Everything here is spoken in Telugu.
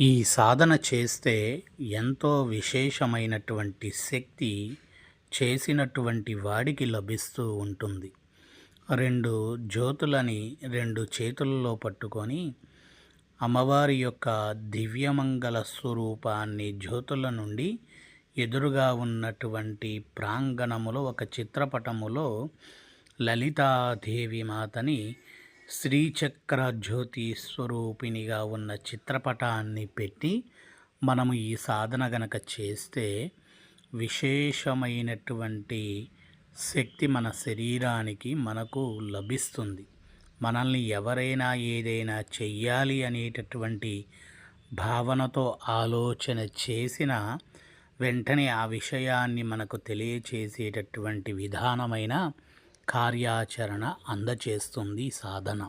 ఈ సాధన చేస్తే ఎంతో విశేషమైనటువంటి శక్తి చేసినటువంటి వాడికి లభిస్తూ ఉంటుంది. రెండు జ్యోతులని రెండు చేతుల్లో పట్టుకొని అమ్మవారి యొక్క దివ్యమంగళ స్వరూపాన్ని జ్యోతుల నుండి ఎదురుగా ఉన్నటువంటి ప్రాంగణములో ఒక చిత్రపటములో లలితాదేవి మాతని శ్రీచక్ర జ్యోతి స్వరూపిణిగా ఉన్న చిత్రపటాన్ని పెట్టి మనము ఈ సాధన గనక చేస్తే విశేషమైనటువంటి శక్తి మన శరీరానికి మనకు లభిస్తుంది. మనల్ని ఎవరైనా ఏదైనా చెయ్యాలి అనేటటువంటి భావనతో ఆలోచన చేసిన వెంటనే ఆ విషయాన్ని మనకు తెలియచేసేటటువంటి విధానమైన కార్యాచరణ అందచేస్తుంది సాధన.